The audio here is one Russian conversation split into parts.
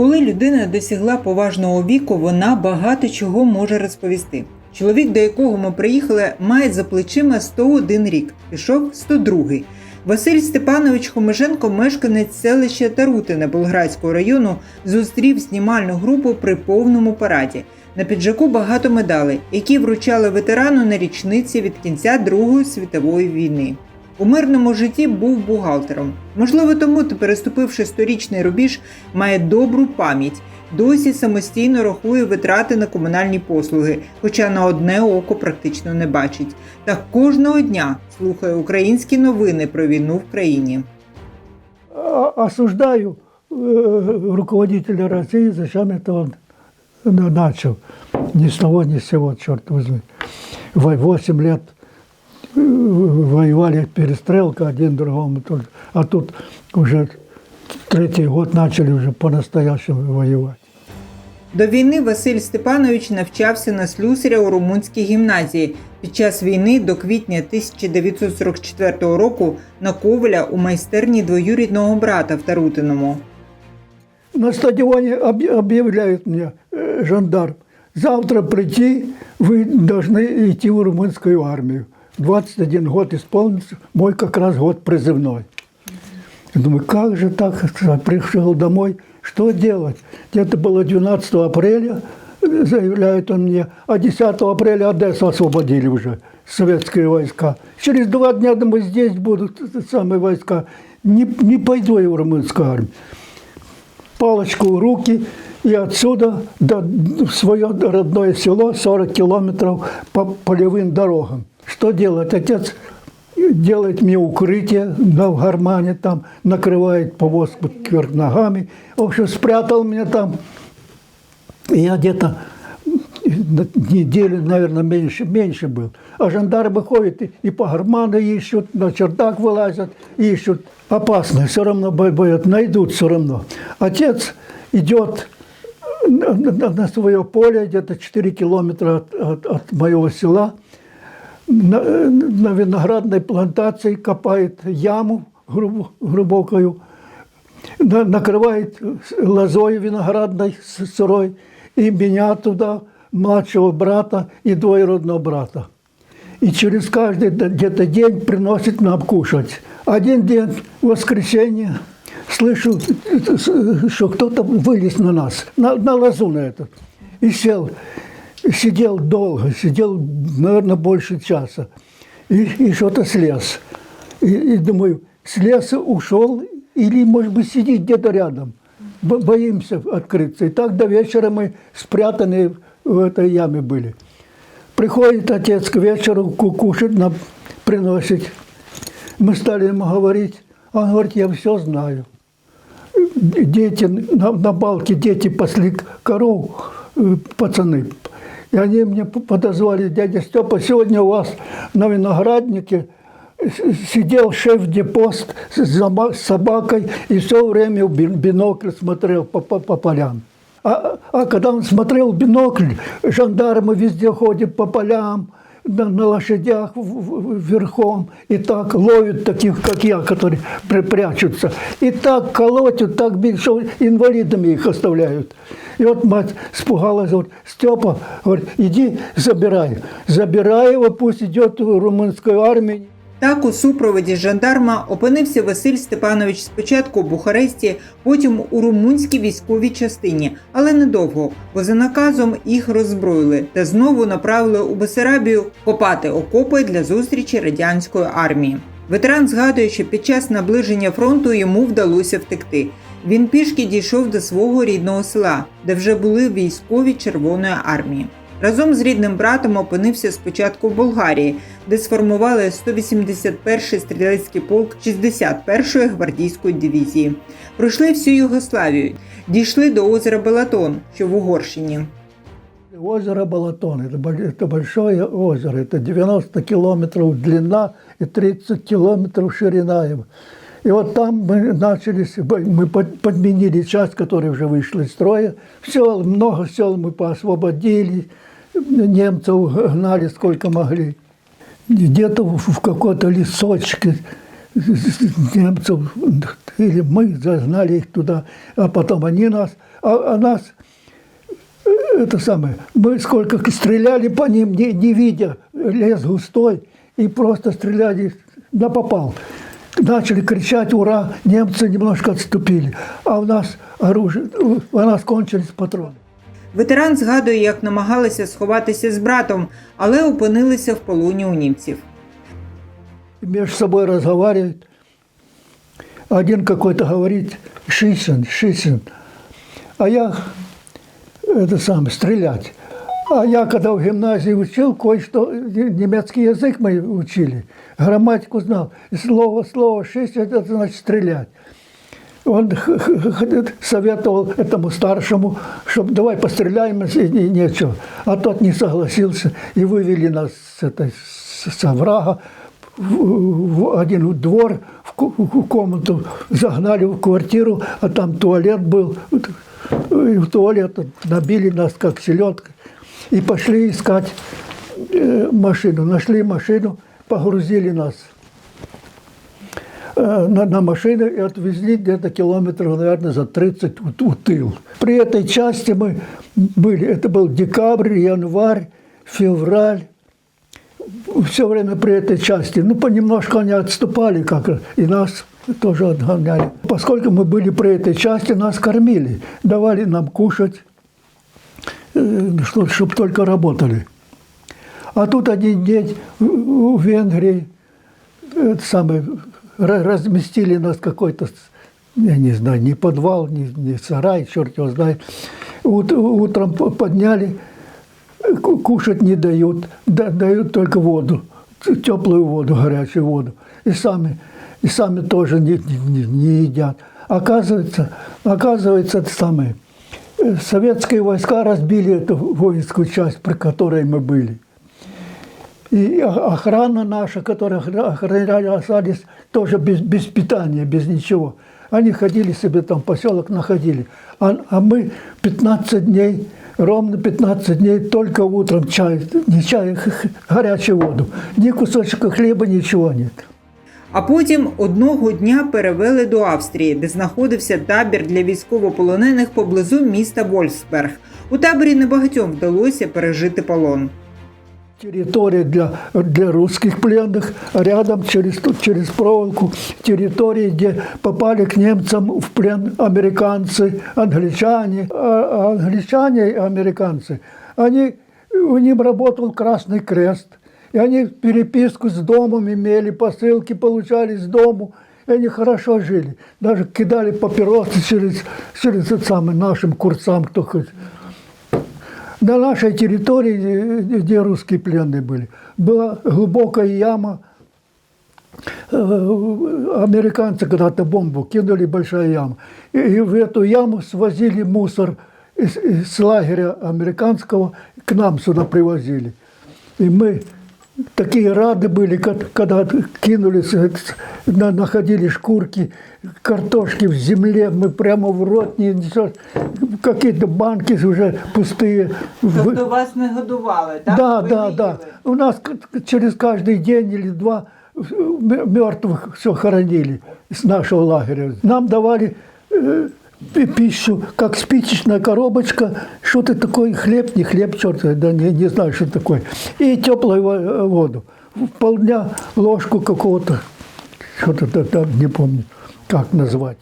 Коли людина досягла поважного віку, вона багато чого може розповісти. Чоловік, до якого ми приїхали, має за плечима 101 рік, пішов 102. Василь Степанович Хомиженко, мешканець селища Тарутине Болградського району, зустрів знімальну групу при повному параді. На піджаку багато медалей, які вручали ветерану на річниці від кінця Другої світової війни. У мирному житті був бухгалтером. Можливо, тому, то, переступивши сторічний рубіж, має добру пам'ять. Досі самостійно рахує витрати на комунальні послуги, хоча на одне око практично не бачить. Та кожного дня слухає українські новини про війну в країні. А- осуждаю э, руководителя России, зачем это он на- начал. Ни с того, ни с сего, черт возьми. Во- Восемь лет э, воевали, перестрелка один другому. тоже. А тут уже третий год начали уже по-настоящему воевать. До війни Василь Степанович навчався на слюсаря у румунській гімназії. Під час війни до квітня 1944 року на Коваля у майстерні двоюрідного брата в Тарутиному. На стадионе объ- объявляют мне э, жандарм, завтра прийти, вы должны идти в румынскую армию. 21 год исполнится, мой как раз год призывной. Я думаю, как же так? Пришел домой, что делать? Где-то было 12 апреля, заявляет он мне, а 10 апреля Одессу освободили уже, советские войска. Через два дня, думаю, здесь будут самые войска. Не, не пойду я в румынскую армию палочку в руки и отсюда до, в свое родное село 40 километров по полевым дорогам. Что делать? Отец делает мне укрытие на в гармане, там накрывает повозку кверх ногами. В общем, спрятал меня там. Я где-то неделю, наверное, меньше, меньше был. А жандармы ходят и, и по гарману ищут, на чердак вылазят, ищут. Опасно, все равно бо- боят, найдут все равно. Отец идет на, на- на свое поле, где-то 4 километра от, от- от моего села, на, на виноградной плантации копает яму груб- глубокую, на- накрывает лозой виноградной сырой, и меня туда, младшего брата и двоюродного брата. И через каждый где-то день приносит нам кушать. Один день, воскресенье, слышу, что кто-то вылез на нас, на, на лозу на эту, и сел. Сидел долго, сидел, наверное, больше часа. И, и что-то слез. И, и думаю, слез, ушел, или, может быть, сидит где-то рядом. Бо- Боимся открыться. И так до вечера мы спрятаны в этой яме были. Приходит отец к вечеру, ку- кушать нам приносит. Мы стали ему говорить, он говорит, я все знаю. Дети, на, на балке дети пасли коров, э, пацаны. И они мне подозвали, дядя Степа, сегодня у вас на винограднике сидел шеф-депост с собакой и все время в бин- бинокль смотрел по, по, по полям. А, а когда он смотрел в бинокль, жандармы везде ходят по полям, на, на лошадях верхом, и так ловят таких, как я, которые при- прячутся. И так колотят, так бьют, что инвалидами их оставляют. И вот мать испугалась, говорит, Степа, говорит, иди забирай. Забирай его, пусть идет в румынскую армию. Так у супроводі жандарма опинився Василь Степанович спочатку у Бухаресті, потім у румунській військовій частині, але недовго, бо за наказом їх роззброїли та знову направили у Бесарабію копати окопи для зустрічі радянської армії. Ветеран згадує, що під час наближення фронту йому вдалося втекти. Він пішки дійшов до свого рідного села, де вже були військові Червоної армії. Разом з рідним братом опинився спочатку в Болгарії, де сформували 181-й стрілецький полк 61-ї гвардійської дивізії. Пройшли всю Югославію, дійшли до озера Балатон, що в Угорщині. Озеро Балатон, это, бо- это большое озеро, это 90 километров длина и 30 километров ширина его. И вот там мы начали, мы под- подменили часть, которая уже вышла из строя. Все, много сел мы поосвободили, немцев гнали сколько могли. Где-то в в какой-то лесочке немцев, или мы загнали их туда, а потом они нас, а, а нас э, это самое, мы сколько стреляли по ним, не, не видя, лес густой, и просто стреляли на попал. Начали кричать «Ура!», немцы немножко отступили, а у нас оружие, у нас кончились патроны. Ветеран згадує, як намагалися сховатися з братом, але опинилися в полоні у німців. между собой разговаривают. Один какой-то говорит Шисин, Шисин. А я это самое, стрелять. А я когда в гимназии учил, кое-что, немецкий язык мы учили, грамматику знал. Слово, слово «шисин» это значит стрелять. Он советовал этому старшему, чтобы давай постреляем, и и нечего. А тот не согласился, и вывели нас с, этой, с, оврага в, один двор, в комнату, загнали в квартиру, а там туалет был. Вот, И в туалет набили нас, как селедка, и пошли искать э, машину. Нашли машину, погрузили нас э, на, на машины и отвезли где-то километров, наверное, за 30 у, у тыл. При этой части мы были, это был декабрь, январь, февраль, все время при этой части. Ну, понемножку они отступали, как и нас тоже отгоняли. Поскольку мы были при этой части, нас кормили, давали нам кушать, чтобы только работали. А тут один день в Венгрии это самое, ра- разместили нас какой-то, я не знаю, не подвал, не, не сарай, черт его знает. Ут- утром по- подняли, э, ку- кушать не дают, да- дают только воду, теплую воду, горячую воду. И сами, и сами тоже не, не- не- едят. Оказывается, оказывается, это самое, э, советские войска разбили эту воинскую часть, при которой мы были. И охрана наша, которая охра- охраняли, остались тоже без, без питания, без ничего. Они ходили себе там, поселок находили. А, а мы 15 дней, ровно 15 дней, только утром чай, не чай, горячую воду. Ни кусочка хлеба, ничего нет. А потім одного дня перевели до Австрії, де знаходився табір для військовополонених поблизу міста Вольфсберг. У таборі небагатьом вдалося пережити полон. Территория для, для русских пленных, а рядом через, ту- через проволоку территории, где попали к немцам в плен американцы, англичане. А, а англичане и американцы, они, у них работал Красный Крест, и они переписку с домом имели, посылки получали с дому, и они хорошо жили. Даже кидали папиросы через, через этот самый нашим курсам, кто хоть на нашей территории, где русские пленные были, была глубокая яма. Э, Американцы когда-то бомбу кинули, большая яма. И, в эту яму свозили мусор из, из лагеря американского, к нам сюда привозили. И мы такие рады были, когда кинулись, э, на- находили шкурки картошки в земле, мы прямо в рот какие-то банки уже пустые. Вы- вас не годували, да, да, да. У нас через каждый день или два мертвых все хоронили с нашего лагеря. Нам давали э, пищу, как спичечная коробочка, что-то такое, хлеб, не хлеб, черт, да, не, не знаю, что такое. И теплую воду. В полдня ложку какого-то, что-то там, не помню, как назвать.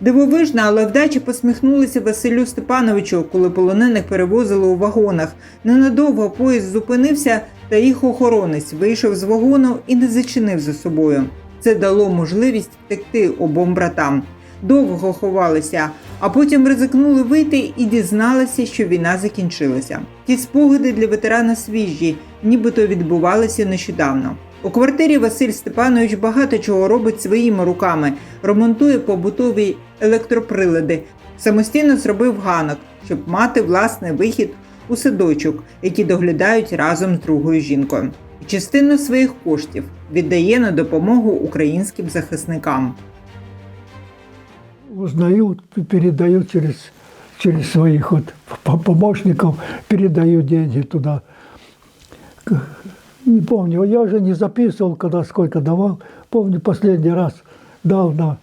Дивовижно, але вдачі посміхнулися Василю Степановичу, коли полонених перевозили у вагонах. Ненадовго поїзд зупинився, та їх охоронець вийшов з вагону і не зачинив за собою. Це дало можливість втекти обом братам. Довго ховалися, а потім ризикнули вийти і дізналися, що війна закінчилася. Ті спогади для ветерана свіжі, нібито відбувалися нещодавно. У квартирі Василь Степанович багато чого робить своїми руками, ремонтує побутові електроприлади, самостійно зробив ганок, щоб мати власний вихід у садочок, який доглядають разом з другою жінкою. Частину своїх коштів віддає на допомогу українським захисникам. Узнают, передают через, через своих вот по- помощников, передают деньги туда. Не помню, я уже не записывал, когда сколько давал. Помню, последний раз дал на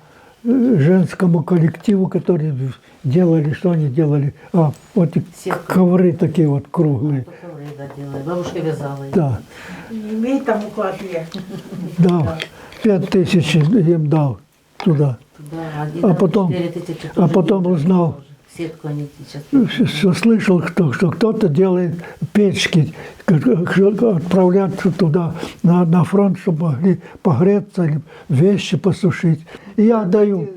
э, женскому коллективу, которые делали, что они делали. А, вот и ковры такие вот круглые. Ковры, да, делали. Бабушка вязала их. Да, Имей там уклад є. да. Пять тысяч им дал туда. Да, А потом- а потом узнал. Что слышал, кто, что кто-то делает печки, как- что отправлять туда на, на фронт, чтобы могли погреться или вещи посушить. И я даю,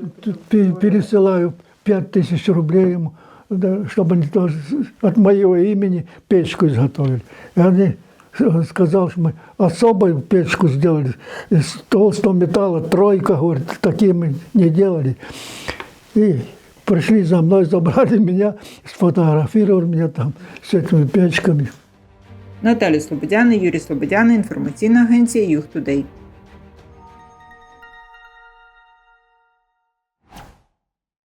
пе- пересылаю пять тысяч рублей ему, чтобы они от моего имени печку изготовили. И они сказал, что мы особую печку сделали из толстого металла, тройка, говорит, такие мы не делали. И пришли за мной, забрали меня, сфотографировали меня там с этими печками. Наталя Слободяна, Юрій Слободяна, інформаційна агенція Юг Тудей.